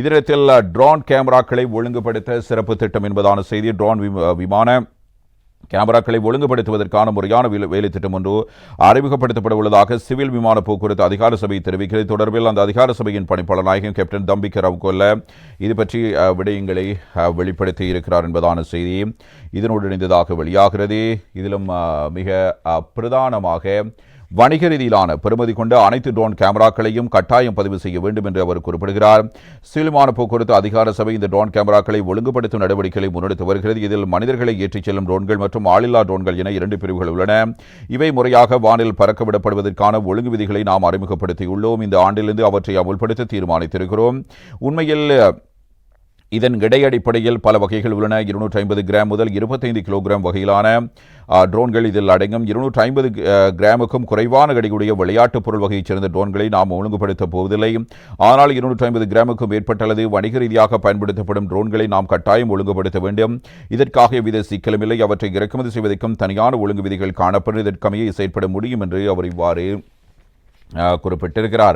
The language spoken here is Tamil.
இதரத்தில் ட்ரோன் கேமராக்களை ஒழுங்குபடுத்த சிறப்பு திட்டம் என்பதான செய்தி ட்ரோன் விமான கேமராக்களை ஒழுங்குபடுத்துவதற்கான முறையான வேலை- திட்டம் ஒன்று அறிமுகப்படுத்தப்பட உள்ளதாக சிவில் விமான போக்குவரத்து அதிகார சபை தெரிவிக்கிறது. தொடர்பில் அந்த அதிகார சபையின் பணிப்பாளர் நாயகம் கேப்டன் தம்பிக்க ரவுகொல்ல இது பற்றி விடயங்களை வெளிப்படுத்தி இருக்கிறார் என்பதான செய்தி இதனோடு இணைந்ததாக வெளியாகிறது. இதிலும் மிக பிரதானமாக வணிக ரீதியிலான பெறுமதி கொண்ட அனைத்து ட்ரோன் கேமராக்களையும் கட்டாயம் பதிவு செய்ய வேண்டும் என்று அவர் குறிப்பிடுகிறார். சீலுமான போக்குவரத்து அதிகார சபை இந்த ட்ரோன் கேமராக்களை ஒழுங்குபடுத்தும் நடவடிக்கைகளை முன்னெடுத்து வருகிறது. இதில் மனிதர்களை ஏற்றிச் செல்லும் ட்ரோன்கள் மற்றும் ஆளில்லா ட்ரோன்கள் என இரண்டு பிரிவுகள் உள்ளன. இவை முறையாக வானில் பறக்கவிடப்படுவதற்கான ஒழுங்கு விதிகளை நாம் அறிமுகப்படுத்தியுள்ளோம். இந்த ஆண்டிலிருந்து அவற்றை அமுல்படுத்த தீர்மானித்திருக்கிறோம். உண்மையில் இதன் இடை அடிப்படையில் பல வகைகள் உள்ளன. இருநூற்றி ஐம்பது கிராம் முதல் இருபத்தைந்து கிலோகிராம் வகையிலான ட்ரோன்கள் இதில் அடங்கும். இருநூற்றி ஐம்பது கிராமுக்கும் குறைவான எடையுடைய விளையாட்டுப் பொருள் வகையைச் சேர்ந்த ட்ரோன்களை நாம் ஒழுங்குபடுத்தப் போவதில்லை. ஆனால் இருநூற்றி ஐம்பது கிராமுக்கும் மேற்பட்ட அல்லது வணிக ரீதியாக பயன்படுத்தப்படும் ட்ரோன்களை நாம் கட்டாயம் ஒழுங்குபடுத்த வேண்டும். இதற்காக எவ்வித சிக்கலுமில்லை அவற்றை இறக்குமதி செய்வதற்கும் தனியான ஒழுங்கு விதிகள் காணப்படும். இதற்கமைய செயற்பட முடியும் என்று அவர் இவ்வாறு குறிப்பிட்டிருக்கிறார்.